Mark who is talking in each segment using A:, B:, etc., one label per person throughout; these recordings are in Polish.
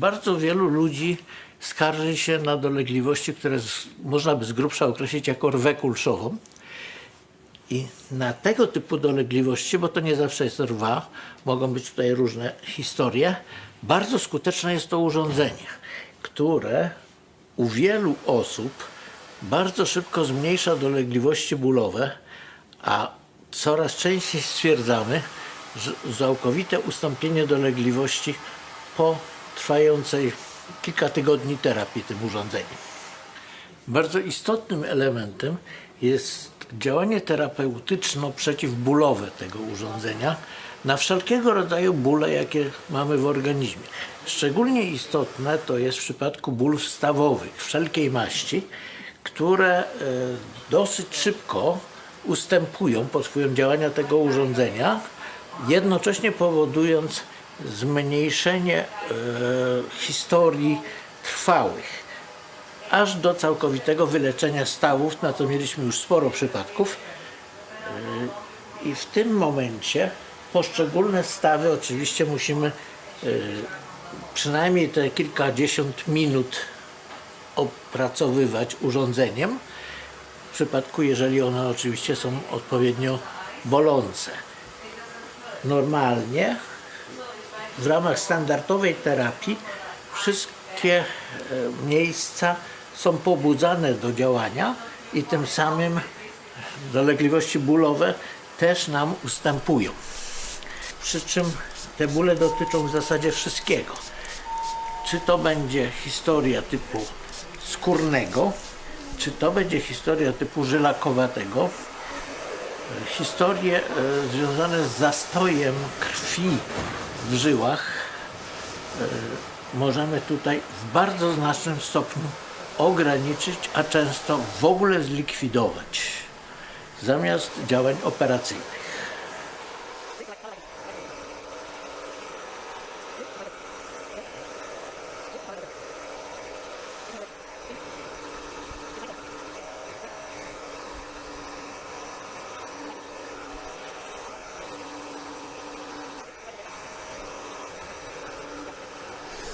A: Bardzo wielu ludzi skarży się na dolegliwości, które z, można by z grubsza określić jako rwę kulszową. I na tego typu dolegliwości, bo to nie zawsze jest rwa, mogą być tutaj różne historie, bardzo skuteczne jest to urządzenie, które u wielu osób bardzo szybko zmniejsza dolegliwości bólowe, a coraz częściej stwierdzamy, że całkowite ustąpienie dolegliwości po trwającej kilka tygodni terapii tym urządzeniem. Bardzo istotnym elementem jest działanie terapeutyczno-przeciwbólowe tego urządzenia na wszelkiego rodzaju bóle, jakie mamy w organizmie. Szczególnie istotne to jest w przypadku ból wstawowych wszelkiej maści, które e, dosyć szybko ustępują pod wpływem działania tego urządzenia, jednocześnie powodując zmniejszenie e, historii trwałych aż do całkowitego wyleczenia stawów, na co mieliśmy już sporo przypadków. Yy, I w tym momencie poszczególne stawy oczywiście musimy yy, przynajmniej te kilkadziesiąt minut opracowywać urządzeniem, w przypadku jeżeli one oczywiście są odpowiednio bolące. Normalnie w ramach standardowej terapii wszystkie e, miejsca są pobudzane do działania i tym samym dolegliwości bólowe też nam ustępują. Przy czym te bóle dotyczą w zasadzie wszystkiego. Czy to będzie historia typu skórnego, czy to będzie historia typu żylakowatego, historie e, związane z zastojem krwi w żyłach e, możemy tutaj w bardzo znacznym stopniu ograniczyć, a często w ogóle zlikwidować zamiast działań operacyjnych.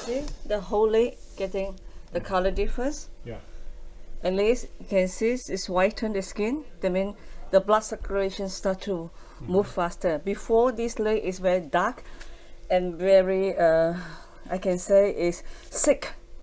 B: See the whole leg getting the color difference.
C: Yeah.
B: At least you can see it's whiten the skin. That means the blood circulation start to move faster. Before this leg is very dark and very, uh, I can say is sick.